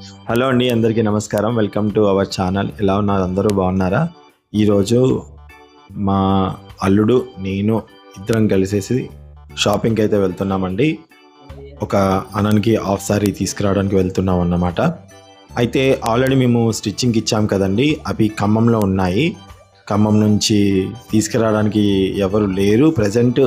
Hello అండి అందరికీ నమస్కారం. Welcome to our channel. ఎలా ఉన్నారు? అందరూ బాగున్నారా? ఈరోజు మా అల్లుడు నేను ఇద్దరం కలిసేసి షాపింగ్కి అయితే వెళ్తున్నామండి. ఒక అనంకి హాఫ్ సారీ తీసుకురావడానికి వెళ్తున్నాం అన్నమాట. అయితే ఆల్రెడీ మేము స్టిచ్చింగ్ ఇచ్చాం కదండి. అవి ఖమ్మంలో ఉన్నాయి. ఖమ్మం నుంచి తీసుకురావడానికి ఎవరు లేరు. ప్రజెంట్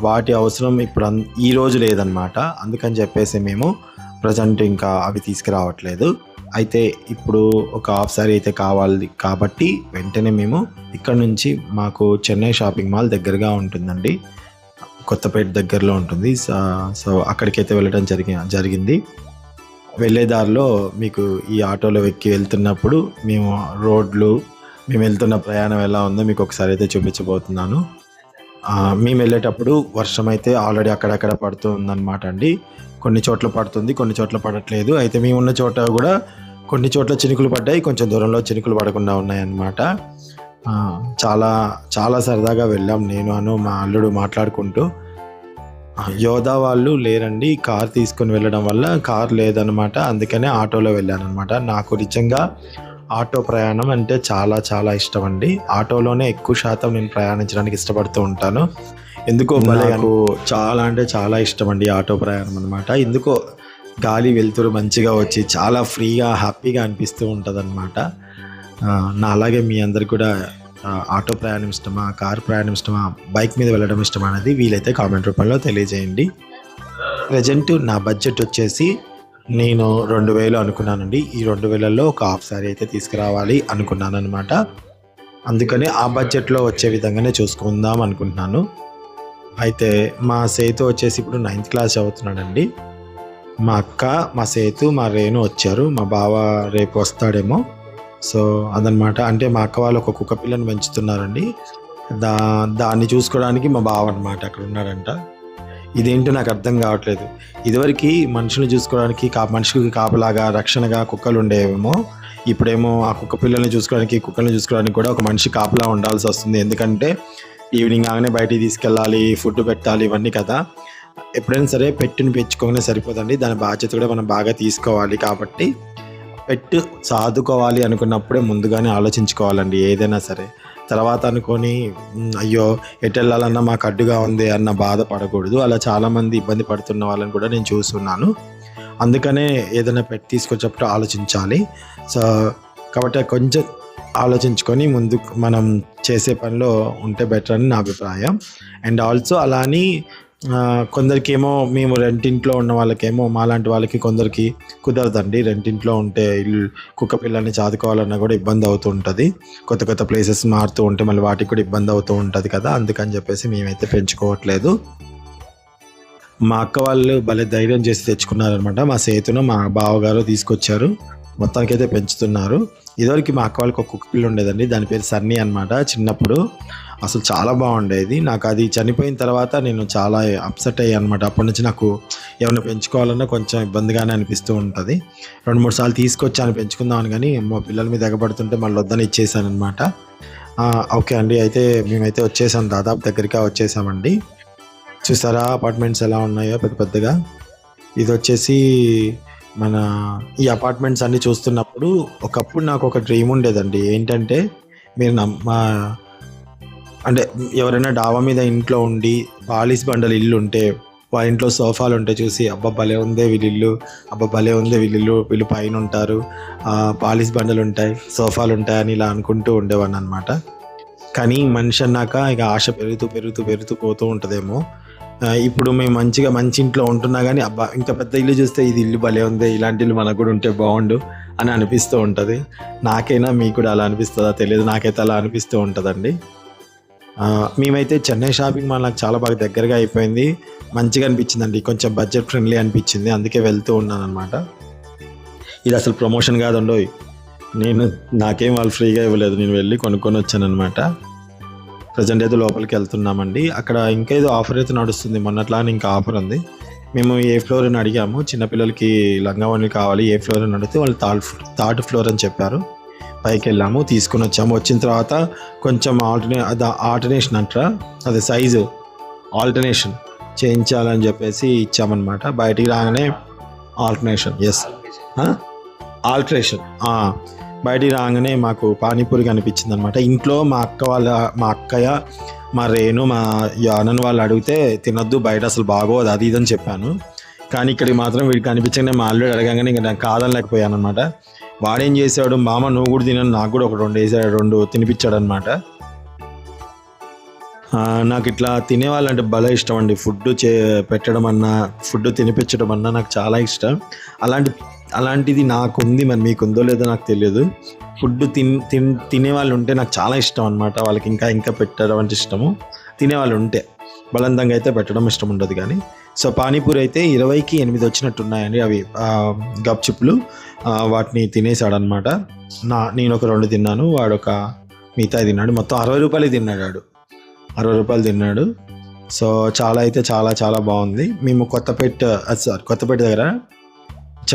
వాటి అవసరం ఇప్పుడు ఈ రోజు లేదనమాట అందుకని చెప్పేసి మేము ప్రజెంట్ ఇంకా అవి తీసుకురావట్లేదు. అయితే ఇప్పుడు ఒక హాఫ్ సారీ అయితే కావాలి కాబట్టి వెంటనే మేము ఇక్కడ నుంచి మాకు చెన్నై షాపింగ్ మాల్ దగ్గరగా ఉంటుందండి. కొత్తపేట దగ్గరలో ఉంటుంది. సో- సో అక్కడికైతే వెళ్ళడం జరిగి జరిగింది. వెళ్ళే దారిలో మీకు ఈ ఆటోలో ఎక్కి వెళ్తున్నప్పుడు మేము రోడ్లు మేము వెళ్తున్న ప్రయాణం ఎలా ఉందో మీకు ఒకసారి అయితే చూపించబోతున్నాను. మేము వెళ్ళేటప్పుడు వర్షం అయితే ఆల్రెడీ అక్కడక్కడ పడుతూ ఉందన్నమాట అండి. కొన్ని చోట్ల పడుతుంది కొన్ని చోట్ల పడట్లేదు. అయితే మేము ఉన్న చోట కూడా కొన్ని చోట్ల చినుకులు పడ్డాయి కొంచెం దూరంలో చినుకులు పడకుండా ఉన్నాయన్నమాట. చాలా చాలా సరదాగా వెళ్ళాం నేను అను మా అల్లుడు మాట్లాడుకుంటూ. యోధా వాళ్ళు లేరండి కార్ తీసుకొని వెళ్ళడం వల్ల కార్ లేదనమాట అందుకనే ఆటోలో వెళ్ళాను అనమాట నాకు నిజంగా ఆటో ప్రయాణం అంటే చాలా చాలా ఇష్టం అండి ఆటోలోనే ఎక్కువ శాతం నేను ప్రయాణించడానికి ఇష్టపడుతూ ఉంటాను. ఎందుకో నాకు చాలా అంటే చాలా ఇష్టం అండి ఆటో ప్రయాణం అనమాట ఎందుకో గాలి వెళ్తురు మంచిగా వచ్చి చాలా ఫ్రీగా హ్యాపీగా అనిపిస్తూ ఉంటుంది అనమాట నా అలాగే మీ అందరికి కూడా ఆటో ప్రయాణం ఇష్టమా కార్ ప్రయాణం ఇష్టమా బైక్ మీద వెళ్ళడం ఇష్టమా అనేది వీలైతే కామెంట్ రూపంలో తెలియజేయండి. ప్రజెంట్ నా బడ్జెట్ వచ్చేసి నేను రెండు వేలు అనుకున్నానండి. ఈ రెండు వేలలో ఒక హాఫ్ సారీ అయితే తీసుకురావాలి అనుకున్నాను అనమాట అందుకని ఆ బడ్జెట్లో వచ్చే విధంగానే చూసుకుందాం అనుకుంటున్నాను. అయితే మా సేతు వచ్చేసి ఇప్పుడు నైన్త్ క్లాస్ చదువుతున్నాడండి. మా అక్క మా సేతు మా రేణు వచ్చారు. మా బావ రేపు వస్తాడేమో. సో అదనమాట అంటే మా అక్క వాళ్ళు ఒక కుక్క పిల్లని పెంచుతున్నారండి. దా దాన్ని చూసుకోవడానికి మా బావ అనమాట అక్కడ ఉన్నాడంట. ఇదేంటో నాకు అర్థం కావట్లేదు. ఇదివరకు మనుషులు చూసుకోవడానికి కా మనిషికి కాపలాగా రక్షణగా కుక్కలు ఉండేవేమో ఇప్పుడేమో ఆ కుక్క పిల్లల్ని చూసుకోవడానికి కుక్కల్ని చూసుకోవడానికి కూడా ఒక మనిషి కాపలా ఉండాల్సి వస్తుంది. ఎందుకంటే ఈవినింగ్ ఆగానే బయటికి తీసుకెళ్ళాలి ఫుడ్ పెట్టాలి ఇవన్నీ కదా. ఎప్పుడైనా సరే పెట్టుని పెంచుకోగానే సరిపోదండి. దాని బాధ్యత కూడా మనం బాగా తీసుకోవాలి కాబట్టి పెట్టు సాదుకోవాలి అనుకున్నప్పుడే ముందుగానే ఆలోచించుకోవాలండి ఏదైనా సరే. తర్వాత అనుకొని అయ్యో ఎటు వెళ్ళాలన్నా మాకు అడ్డుగా ఉంది అన్న బాధ పడకూడదు. అలా చాలామంది ఇబ్బంది పడుతున్న వాళ్ళని కూడా నేను చూస్తున్నాను. అందుకనే ఏదైనా పెట్టి తీసుకొచ్చేటప్పుడు ఆలోచించాలి. సో కాబట్టి కొంచెం ఆలోచించుకొని ముందు మనం చేసే పనిలో ఉంటే బెటర్ అని నా అభిప్రాయం. అండ్ ఆల్సో అలా అని కొందరికేమో మేము రెంటింట్లో ఉన్న వాళ్ళకేమో మాలాంటి వాళ్ళకి కొందరికి కుదరదండి. రెంటింట్లో ఉంటే ఇల్లు కుక్క పిల్లల్ని చాదుకోవాలన్నా కూడా ఇబ్బంది అవుతూ ఉంటుంది. కొత్త కొత్త ప్లేసెస్ మారుతూ ఉంటే మళ్ళీ వాటికి కూడా ఇబ్బంది అవుతూ ఉంటుంది కదా. అందుకని చెప్పేసి మేమైతే పెంచుకోవట్లేదు. మా అక్క వాళ్ళు భలే ధైర్యం చేసి తెచ్చుకున్నారనమాట మా సేతును మా బావగారు తీసుకొచ్చారు. మొత్తానికైతే పెంచుతున్నారు. ఇదివరకు మా అక్క వాళ్ళకి ఒక కుక్క పిల్ల ఉండేదండి. దాని పేరు సన్నీ అనమాట చిన్నప్పుడు అసలు చాలా బాగుండేది. నాకు అది చనిపోయిన తర్వాత నేను చాలా అప్సెట్ అయ్యాను అనమాట అప్పటి నుంచి నాకు ఏమైనా పెంచుకోవాలన్నా కొంచెం ఇబ్బందిగానే అనిపిస్తూ ఉంటుంది. రెండు మూడు సార్లు తీసుకొచ్చాను పెంచుకుందామని కానీ మా పిల్లల మీద ఎగబడుతుంటే మళ్ళీ వద్దని ఇచ్చేసాను అనమాట ఓకే అండి. అయితే మేమైతే వచ్చేసాం. దాదాపు దగ్గరికి వచ్చేసామండి. చూసారా అపార్ట్మెంట్స్ ఎలా ఉన్నాయో పెద్ద పెద్దగా. ఇది వచ్చేసి మన ఈ అపార్ట్మెంట్స్ అన్ని చూస్తున్నప్పుడు ఒకప్పుడు నాకు ఒక డ్రీమ్ ఉండేదండి. ఏంటంటే మీరు నమ్- మా అంటే ఎవరైనా డాబా మీద ఇంట్లో ఉండి పాలిస్ బండలు ఇల్లు ఉంటే వాళ్ళ ఇంట్లో సోఫాలు ఉంటే చూసి అబ్బా భలే ఉందే వీళ్ళు ఇల్లు అబ్బా భలే ఉందే వీళ్ళ వీళ్ళు పైన ఉంటారు పాలిస్ బండలు ఉంటాయి సోఫాలు ఉంటాయి అని ఇలా అనుకుంటూ ఉండేవాడిని అనమాట కానీ మనిషి అన్నాక ఇక ఆశ పెరుగుతూ పెరుగుతూ పెరుగుతూ పోతూ ఉంటుందేమో. ఇప్పుడు మేము మంచిగా మంచి ఇంట్లో ఉంటున్నా కానీ అబ్బా ఇంత పెద్ద ఇల్లు చూస్తే ఇది ఇల్లు భలే ఉంది ఇలాంటి ఇల్లు మనకు కూడా ఉంటే బాగుండు అని అనిపిస్తూ ఉంటుంది. నాకైనా మీకు కూడా అలా అనిపిస్తుందా? తెలియదు. నాకైతే అలా అనిపిస్తూ ఉంటుందండి. మేమైతే చెన్నై షాపింగ్ మాల్ నాకు చాలా బాగా దగ్గరగా అయిపోయింది. మంచిగా అనిపించిందండి. కొంచెం బడ్జెట్ ఫ్రెండ్లీ అనిపించింది. అందుకే వెళ్తూ ఉన్నాను అనమాట ఇది అసలు ప్రమోషన్ కాదండో నేను నాకేం వాళ్ళు ఫ్రీగా ఇవ్వలేదు. నేను వెళ్ళి కొనుక్కొని వచ్చాను అనమాట ప్రజెంట్ అయితే లోపలికి వెళ్తున్నామండి. అక్కడ ఇంకా ఏదో ఆఫర్ అయితే నడుస్తుంది. మొన్నట్లానే ఇంకా ఆఫర్ ఉంది. మేము ఏ ఫ్లోర్ అని అడిగాము. చిన్నపిల్లలకి లంగావణి కావాలి ఏ ఫ్లోర్ అని అడిగితే వాళ్ళు థర్డ్ థర్డ్ ఫ్లోర్ అని చెప్పారు. పైకి వెళ్ళాము తీసుకొని వచ్చాము. వచ్చిన తర్వాత కొంచెం ఆల్టర్నే అది ఆల్టర్నేషన్ అంటారా? అదే సైజు ఆల్టర్నేషన్ చేయించాలని చెప్పేసి ఇచ్చామన్నమాట. బయటికి రాగానే ఆల్టర్నేషన్ ఎస్ ఆల్ట్రేషన్ బయటికి రాగానే మాకు పానీపూరి కనిపించింది అనమాట ఇంట్లో మా అక్క వాళ్ళ మా అక్కయ్య మా రేణు మా యానన్ వాళ్ళు అడిగితే తినొద్దు బయట అసలు బాగోదు అది ఇది అని చెప్పాను. కానీ ఇక్కడికి మాత్రం వీడికి కనిపించగానే మా అల్లుడు అడగగానే ఇంకా నేను కాదనలేకపోయాను అనమాట వాడేం చేశాడు? మామ నువ్వు కూడా తినను నాకు కూడా ఒక రెండు వేసాడు రెండు తినిపించాడు అనమాట నాకు ఇట్లా తినేవాళ్ళంటే భలే ఇష్టం అండి. ఫుడ్ చే పెట్టడం అన్నా ఫుడ్ తినిపించడం అన్నా నాకు చాలా ఇష్టం. అలాంటి అలాంటిది నాకు ఉంది మరి మీకు ఉందో లేదో నాకు తెలియదు. ఫుడ్ తిన్ తిన్ తినే వాళ్ళు ఉంటే నాకు చాలా ఇష్టం అనమాట వాళ్ళకి ఇంకా ఇంకా పెట్టడం అంటే ఇష్టము. తినే వాళ్ళు ఉంటే బలవంతంగా అయితే పెట్టడం ఇష్టం ఉండదు కానీ. సో పానీపూరి అయితే ఇరవైకి ఎనిమిది వచ్చినట్టున్నాయండి అవి గప్చిప్లు. వాటిని తినేసాడనమాట నా నేను ఒక రెండు తిన్నాను వాడు ఒక మిగతా తిన్నాడు. మొత్తం అరవై రూపాయలు తిన్నాడు వాడు. అరవై రూపాయలు తిన్నాడు. సో చాలా అయితే చాలా చాలా బాగుంది. మేము కొత్తపేట సార్ కొత్తపేట దగ్గర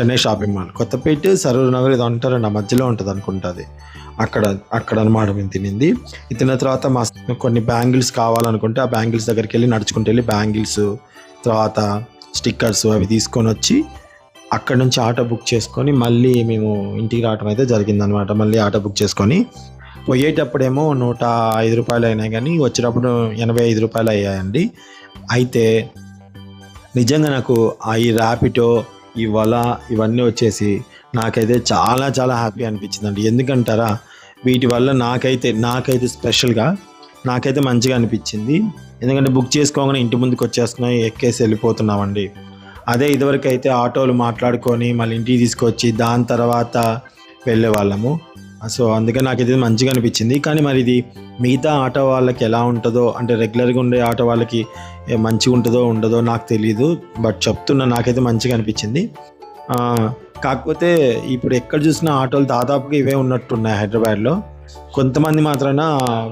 చెన్నై షాపింగ్ మాల్. కొత్తపేట సరూర్ నగర్ ఇది అంటారు ఆ మధ్యలో ఉంటుంది అనుకుంటుంది అక్కడ అక్కడ అనమాట మేము తినింది. తిన్న తర్వాత మా కొన్ని బ్యాంగిల్స్ కావాలనుకుంటే ఆ బ్యాంగిల్స్ దగ్గరికి వెళ్ళి నడుచుకుంటూ వెళ్ళి బ్యాంగిల్స్ తర్వాత స్టిక్కర్స్ అవి తీసుకొని వచ్చి అక్కడ నుంచి ఆటో బుక్ చేసుకొని మళ్ళీ మేము ఇంటికి రావడం అయితే జరిగిందనమాట మళ్ళీ ఆటో బుక్ చేసుకొని పోయేటప్పుడేమో నూట ఐదు రూపాయలు అయినాయి కానీ వచ్చేటప్పుడు ఎనభై ఐదు రూపాయలు అయ్యాయండి. అయితే నిజంగా నాకు ఆ ఈ ర్యాపిటో ఈ వల ఇవన్నీ వచ్చేసి నాకైతే చాలా చాలా హ్యాపీ అనిపించిందండి. ఎందుకంటారా? వీటి వల్ల నాకైతే నాకైతే స్పెషల్గా నాకైతే మంచిగా అనిపించింది. ఎందుకంటే బుక్ చేసుకోగానే ఇంటి ముందుకు వచ్చేస్తున్నాయి ఎక్కేసి వెళ్ళిపోతున్నామండి. అదే ఇదివరకు అయితే ఆటోలు మాట్లాడుకొని మళ్ళీ ఇంటికి తీసుకొచ్చి దాని తర్వాత వెళ్ళే వాళ్ళము సో అందుకని నాకు ఇది మంచిగా అనిపించింది. కానీ మరి ఇది మిగతా ఆటో వాళ్ళకి ఎలా ఉంటుందో అంటే రెగ్యులర్గా ఉండే ఆటో వాళ్ళకి మంచిగా ఉంటుందో ఉండదో నాకు తెలియదు బట్ చెప్తున్నా నాకైతే మంచిగా అనిపించింది. కాకపోతే ఇప్పుడు ఎక్కడ చూసినా ఆటోలు దాదాపుగా ఇవే ఉన్నట్టున్నాయి హైదరాబాద్లో. కొంతమంది మాత్రాన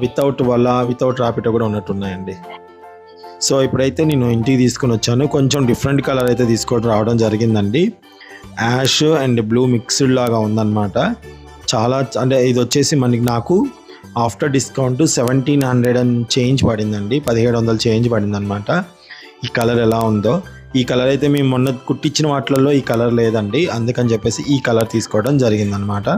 వితౌట్ వల్ల వితౌట్ రాపిటో కూడా ఉన్నట్టున్నాయండి. సో ఇప్పుడైతే నేను ఇంటికి తీసుకొని వచ్చాను. కొంచెం డిఫరెంట్ కలర్ అయితే తీసుకొని రావడం జరిగిందండి. యాష్ అండ్ బ్లూ మిక్స్డ్ లాగా ఉందన్నమాట. చాలా అంటే ఇది వచ్చేసి మనకి నాకు after discount seventeen hundred and change పడిందండి. పదిహేడు వందలు చేంజ్ పడిందనమాట ఈ కలర్ ఎలా ఉందో. ఈ కలర్ అయితే మేము మొన్న కుట్టించిన వాటిలలో ఈ కలర్ లేదండి. అందుకని చెప్పేసి ఈ కలర్ తీసుకోవడం జరిగిందనమాట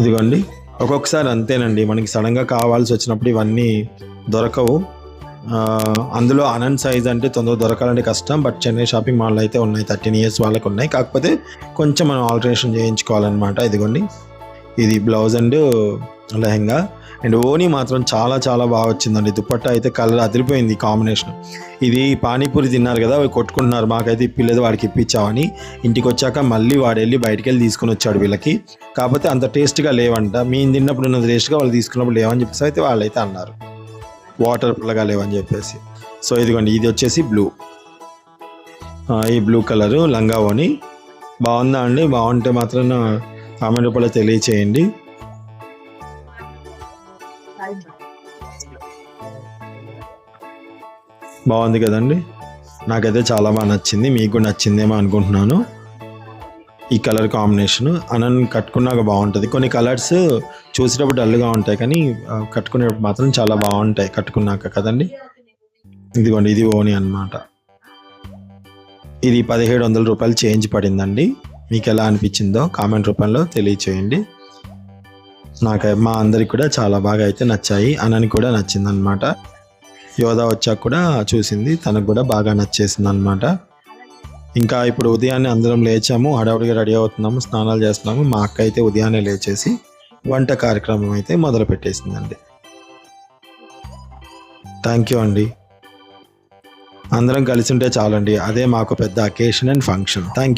ఇదిగోండి. ఒక్కొక్కసారి అంతేనండి. మనకి సడన్గా కావాల్సి వచ్చినప్పుడు ఇవన్నీ దొరకవు. అందులో అనంత్ సైజ్ అంటే తొందరగా దొరకాలంటే కష్టం. బట్ చెన్నై షాపింగ్ మాల్ అయితే ఉన్నాయి. థర్టీన్ ఇయర్స్ వాళ్ళకు ఉన్నాయి. కాకపోతే కొంచెం మనం ఆల్టరేషన్ చేయించుకోవాలన్నమాట. ఇదిగోండి. ఇది బ్లౌజ్ అండ్ లెహంగా. అండ్ ఓనీ మాత్రం చాలా చాలా బాగా వచ్చిందండి. దుప్పట్ట అయితే కలర్ అదిరిపోయింది కాంబినేషన్. ఇది పానీపూరి తిన్నారు కదా అవి కొట్టుకుంటున్నారు. మాకైతే ఇప్పిలేదు వాడికి ఇప్పించామని ఇంటికి వచ్చాక మళ్ళీ వాడు వెళ్ళి బయటికి వెళ్ళి తీసుకొని వచ్చాడు వీళ్ళకి. కాకపోతే అంత టేస్ట్గా లేవంట. మేము తిన్నప్పుడు ఉన్న టేస్ట్గా వాళ్ళు తీసుకున్నప్పుడు లేవని చెప్పేసి అయితే వాళ్ళైతే అన్నారు. వాటర్ పుల్లగా లేవని చెప్పేసి. సో ఇదిగోండి ఇది వచ్చేసి బ్లూ. ఈ బ్లూ కలరు లంగా ఓని. బాగుందా అండి? బాగుంటే మాత్రం కామెంట్ రూపంలో తెలియచేయండి. బాగుంది కదండి? నాకైతే చాలా బాగా నచ్చింది. మీకు కూడా నచ్చిందేమో అనుకుంటున్నాను. ఈ కలర్ కాంబినేషన్. అనన్ కట్టుకున్నాక బాగుంటుంది. కొన్ని కలర్స్ చూసేటప్పుడు డల్గా ఉంటాయి కానీ కట్టుకునేటప్పుడు మాత్రం చాలా బాగుంటాయి కట్టుకున్నాక కదండి? ఇదిగోండి ఇది ఓని అన్నమాట. ఇది పదిహేడు వందల రూపాయలు చేంజ్ పడిందండి. మీకు ఎలా అనిపించిందో కామెంట్ రూపంలో తెలియచేయండి. నాకు మా అందరికి కూడా చాలా బాగా అయితే నచ్చాయి. అనని కూడా నచ్చింది అనమాట యోధా వచ్చాక కూడా చూసింది. తనకు కూడా బాగా నచ్చేసింది అనమాట ఇంకా ఇప్పుడు ఉదయాన్నే అందరం లేచాము. హడావుడిగా రెడీ అవుతున్నాము. స్నానాలు చేస్తున్నాము. మా అక్క అయితే ఉదయాన్నే లేచేసి వంట కార్యక్రమం అయితే మొదలు పెట్టేసిందండి. థ్యాంక్ యూ అండి. అందరం కలిసి ఉంటే చాలండి. అదే మాకు పెద్ద occasion and function. Thank you.